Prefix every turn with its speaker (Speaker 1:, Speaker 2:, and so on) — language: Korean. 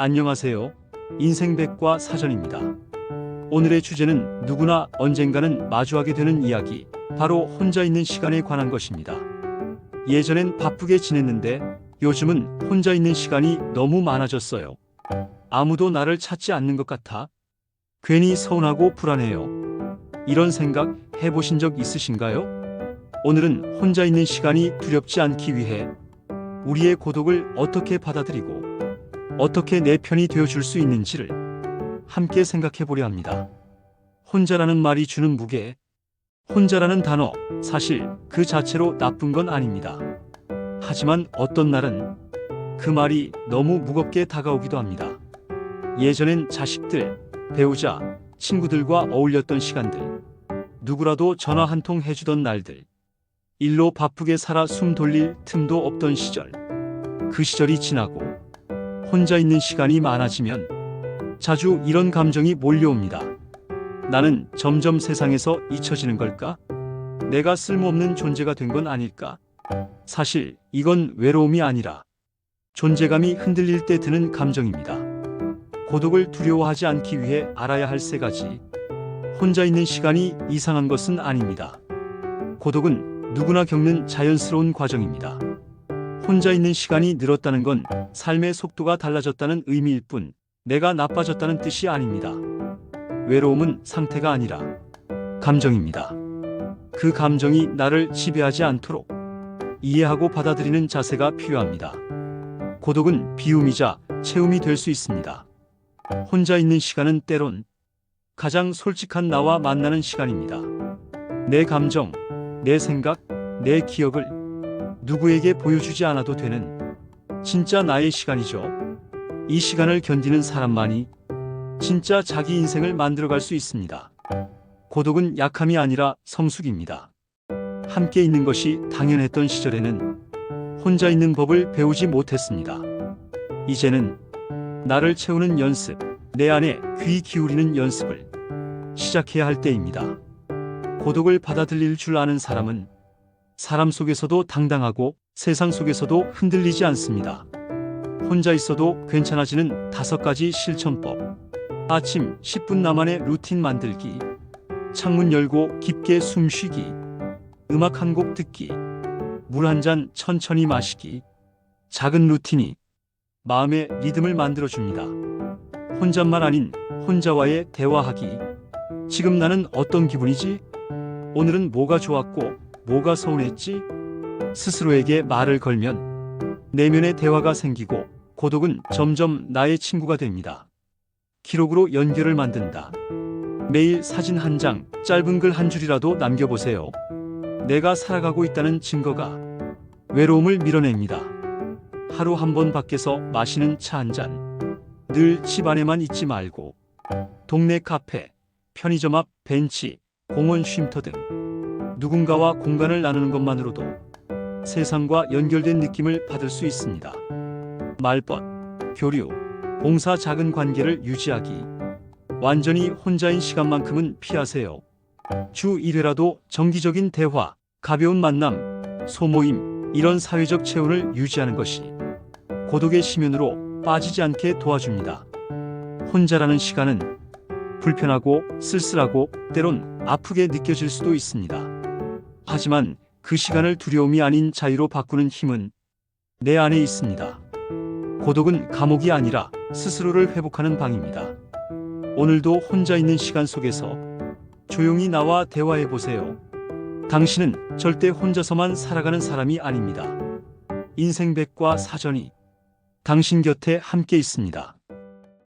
Speaker 1: 안녕하세요. 인생백과 사전입니다. 오늘의 주제는 누구나 언젠가는 마주하게 되는 이야기, 바로 혼자 있는 시간에 관한 것입니다. 예전엔 바쁘게 지냈는데 요즘은 혼자 있는 시간이 너무 많아졌어요. 아무도 나를 찾지 않는 것 같아 괜히 서운하고 불안해요. 이런 생각 해보신 적 있으신가요? 오늘은 혼자 있는 시간이 두렵지 않기 위해 우리의 고독을 어떻게 받아들이고 어떻게 내 편이 되어줄 수 있는지를 함께 생각해 보려 합니다. 혼자라는 말이 주는 무게, 혼자라는 단어, 사실 그 자체로 나쁜 건 아닙니다. 하지만 어떤 날은 그 말이 너무 무겁게 다가오기도 합니다. 예전엔 자식들, 배우자, 친구들과 어울렸던 시간들, 누구라도 전화 한 통 해주던 날들, 일로 바쁘게 살아 숨 돌릴 틈도 없던 시절, 그 시절이 지나고 혼자 있는 시간이 많아지면 자주 이런 감정이 몰려옵니다. 나는 점점 세상에서 잊혀지는 걸까? 내가 쓸모없는 존재가 된 건 아닐까? 사실 이건 외로움이 아니라 존재감이 흔들릴 때 드는 감정입니다. 고독을 두려워하지 않기 위해 알아야 할 세 가지. 혼자 있는 시간이 이상한 것은 아닙니다. 고독은 누구나 겪는 자연스러운 과정입니다. 혼자 있는 시간이 늘었다는 건 삶의 속도가 달라졌다는 의미일 뿐 내가 나빠졌다는 뜻이 아닙니다. 외로움은 상태가 아니라 감정입니다. 그 감정이 나를 지배하지 않도록 이해하고 받아들이는 자세가 필요합니다. 고독은 비움이자 채움이 될 수 있습니다. 혼자 있는 시간은 때론 가장 솔직한 나와 만나는 시간입니다. 내 감정, 내 생각, 내 기억을 누구에게 보여주지 않아도 되는 진짜 나의 시간이죠. 이 시간을 견디는 사람만이 진짜 자기 인생을 만들어갈 수 있습니다. 고독은 약함이 아니라 성숙입니다. 함께 있는 것이 당연했던 시절에는 혼자 있는 법을 배우지 못했습니다. 이제는 나를 채우는 연습, 내 안에 귀 기울이는 연습을 시작해야 할 때입니다. 고독을 받아들일 줄 아는 사람은 사람 속에서도 당당하고 세상 속에서도 흔들리지 않습니다. 혼자 있어도 괜찮아지는 다섯 가지 실천법. 아침 10분 나만의 루틴 만들기. 창문 열고 깊게 숨 쉬기. 음악 한 곡 듣기. 물 한 잔 천천히 마시기. 작은 루틴이 마음의 리듬을 만들어줍니다. 혼잣말 아닌 혼자와의 대화하기. 지금 나는 어떤 기분이지? 오늘은 뭐가 좋았고 뭐가 서운했지? 스스로에게 말을 걸면 내면의 대화가 생기고 고독은 점점 나의 친구가 됩니다. 기록으로 연결을 만든다. 매일 사진 한 장, 짧은 글 한 줄이라도 남겨보세요. 내가 살아가고 있다는 증거가 외로움을 밀어냅니다. 하루 한 번 밖에서 마시는 차 한 잔. 늘 집 안에만 있지 말고 동네 카페, 편의점 앞 벤치, 공원 쉼터 등 누군가와 공간을 나누는 것만으로도 세상과 연결된 느낌을 받을 수 있습니다. 말벗, 교류, 봉사 작은 관계를 유지하기. 완전히 혼자인 시간만큼은 피하세요. 주 1회라도 정기적인 대화, 가벼운 만남, 소모임, 이런 사회적 체온을 유지하는 것이 고독의 심연으로 빠지지 않게 도와줍니다. 혼자라는 시간은 불편하고 쓸쓸하고 때론 아프게 느껴질 수도 있습니다. 하지만 그 시간을 두려움이 아닌 자유로 바꾸는 힘은 내 안에 있습니다. 고독은 감옥이 아니라 스스로를 회복하는 방입니다. 오늘도 혼자 있는 시간 속에서 조용히 나와 대화해 보세요. 당신은 절대 혼자서만 살아가는 사람이 아닙니다. 인생백과 사전이 당신 곁에 함께 있습니다.